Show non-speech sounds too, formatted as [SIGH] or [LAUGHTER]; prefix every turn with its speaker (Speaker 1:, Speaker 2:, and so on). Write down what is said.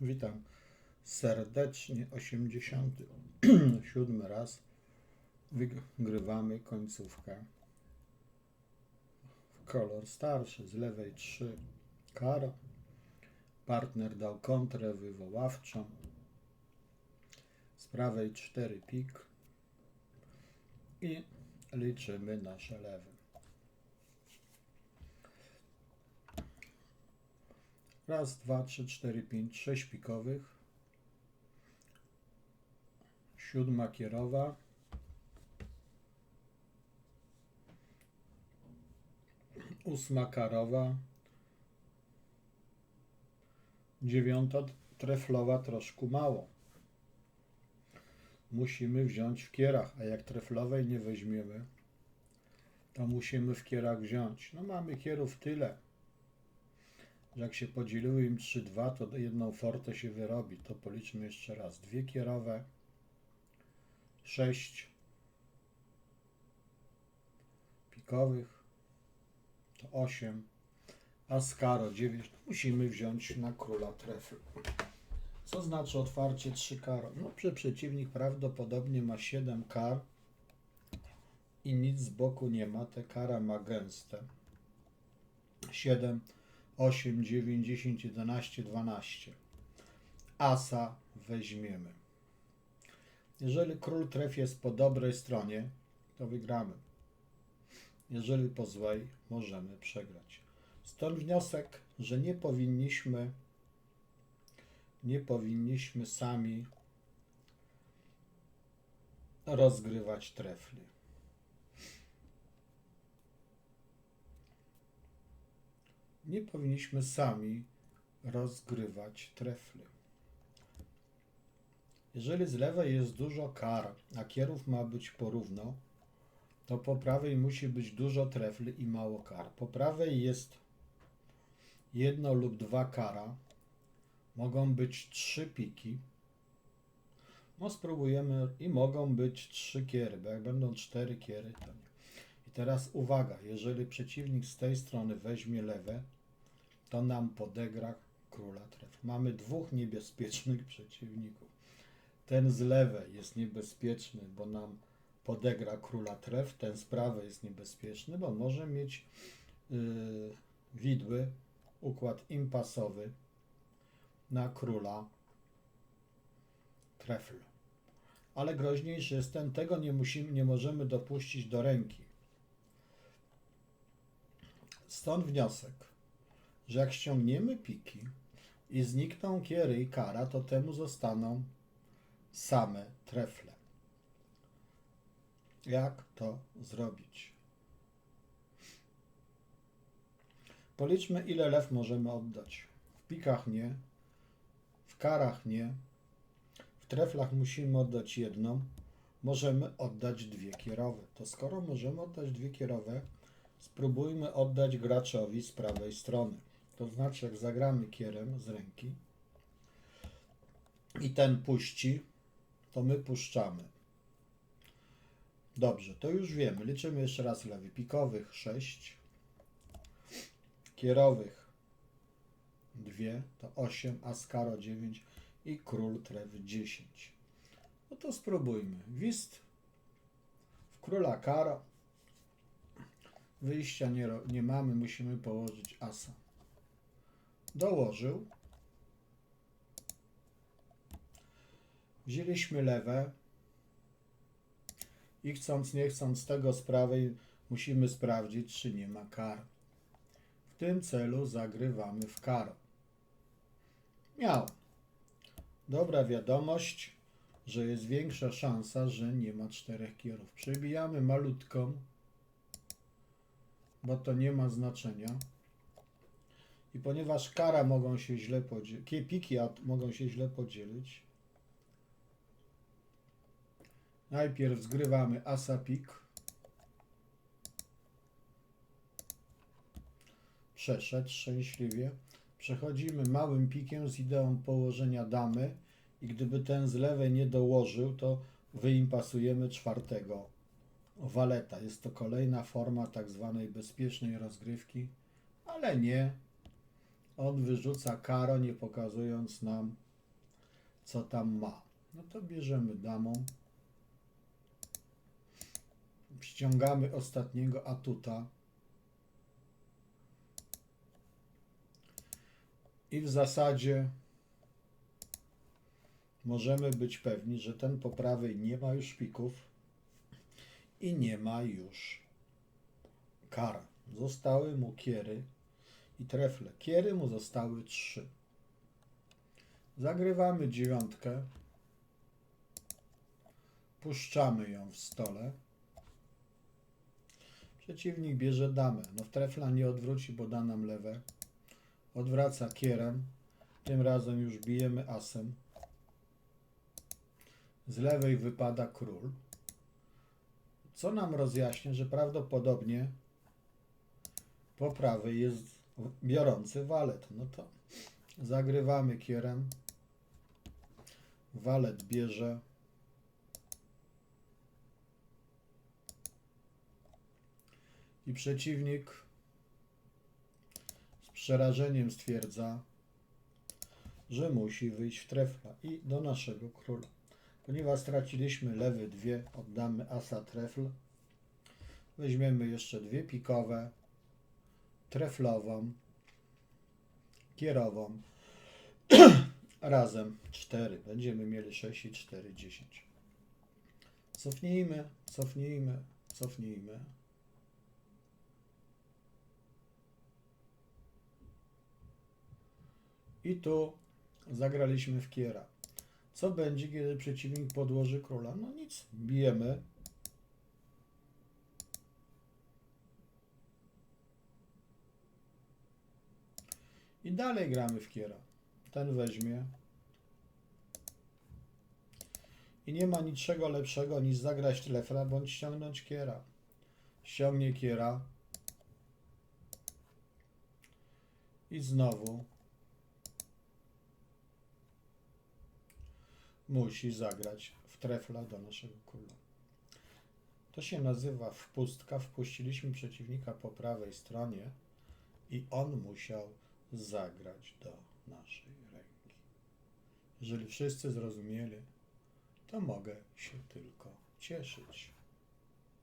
Speaker 1: Witam serdecznie. 87 raz wygrywamy końcówkę. Kolor starszy, z lewej 3 karo. Partner dał kontrę wywoławczą. Z prawej 4 pik. I liczymy nasze lewe. Raz, dwa, trzy, cztery, pięć, sześć pikowych. Siódma kierowa. Ósma karowa. Dziewiąta treflowa troszkę mało. Musimy wziąć w kierach, a jak treflowej nie weźmiemy, to musimy w kierach wziąć. No mamy kierów tyle jak się podzieliły im 3-2, to jedną fortę się wyrobi. To policzmy jeszcze raz. Dwie kierowe, 6 pikowych, to 8, a skaro 9 musimy wziąć na króla trefy. Co znaczy otwarcie 3 karo? No, że przeciwnik prawdopodobnie ma 7 kar i nic z boku nie ma. Te kara ma gęste. 7 8, 9, 10, 11, 12. Asa weźmiemy. Jeżeli król tref jest po dobrej stronie, to wygramy. Jeżeli po złej, możemy przegrać. Stąd wniosek, że nie powinniśmy nie powinniśmy sami rozgrywać trefli. Nie powinniśmy sami rozgrywać trefli. Jeżeli z lewej jest dużo kar, a kierów ma być porówno, to po prawej musi być dużo trefli i mało kar. Po prawej jest jedno lub dwa kara, mogą być trzy piki. No spróbujemy i mogą być trzy kiery, bo jak będą cztery kiery, to nie. I teraz uwaga, jeżeli przeciwnik z tej strony weźmie lewe, to nam podegra króla tref. Mamy dwóch niebezpiecznych przeciwników. Ten z lewej jest niebezpieczny, bo nam podegra króla tref. Ten z prawej jest niebezpieczny, bo może mieć yy, widły, układ impasowy na króla trefl. Ale groźniejszy jest ten, tego nie, musimy, nie możemy dopuścić do ręki. Stąd wniosek że jak ściągniemy piki i znikną kiery i kara, to temu zostaną same trefle. Jak to zrobić? Policzmy, ile lew możemy oddać. W pikach nie, w karach nie, w treflach musimy oddać jedną, możemy oddać dwie kierowe. To skoro możemy oddać dwie kierowe, spróbujmy oddać graczowi z prawej strony. To znaczy, jak zagramy kierem z ręki i ten puści, to my puszczamy. Dobrze, to już wiemy. Liczymy jeszcze raz lewy. Pikowych 6, kierowych 2, to 8, a skaro 9 i król tref 10. No to spróbujmy. Wist w króla karo. Wyjścia nie, nie mamy, musimy położyć asa dołożył. Wzięliśmy lewe i chcąc nie chcąc tego z prawej musimy sprawdzić, czy nie ma kar. W tym celu zagrywamy w karo. Miał. Dobra wiadomość, że jest większa szansa, że nie ma czterech kierów. Przebijamy malutką, bo to nie ma znaczenia. I ponieważ kara mogą się źle podzielić, piki mogą się źle podzielić, najpierw zgrywamy asa pik, przeszedł szczęśliwie, przechodzimy małym pikiem z ideą położenia damy i gdyby ten z lewej nie dołożył, to wyimpasujemy czwartego waleta. Jest to kolejna forma tak zwanej bezpiecznej rozgrywki, ale nie on wyrzuca karo, nie pokazując nam co tam ma. No to bierzemy damą. Ściągamy ostatniego atuta. I w zasadzie możemy być pewni, że ten po prawej nie ma już pików i nie ma już kar. Zostały mu kiery i trefle. Kiery mu zostały trzy. Zagrywamy dziewiątkę. Puszczamy ją w stole. Przeciwnik bierze damę. No w trefla nie odwróci, bo da nam lewe. Odwraca kierem. Tym razem już bijemy asem. Z lewej wypada król. Co nam rozjaśnia, że prawdopodobnie po prawej jest biorący walet. No to zagrywamy kierem. Walet bierze. I przeciwnik z przerażeniem stwierdza, że musi wyjść w trefla i do naszego króla. Ponieważ straciliśmy lewy dwie, oddamy asa trefl. Weźmiemy jeszcze dwie pikowe, treflową, kierową. [CLEARS THROAT] Razem 4. Będziemy mieli 6 i 4, 10. Cofnijmy, cofnijmy, cofnijmy. I tu zagraliśmy w kiera. Co będzie, kiedy przeciwnik podłoży króla? No nic, bijemy. I dalej gramy w kiera. Ten weźmie. I nie ma niczego lepszego niż zagrać trefla bądź ściągnąć kiera. Ściągnie kiera. I znowu musi zagrać w trefla do naszego króla. To się nazywa wpustka. Wpuściliśmy przeciwnika po prawej stronie i on musiał zagrać do naszej ręki. Jeżeli wszyscy zrozumieli, to mogę się tylko cieszyć.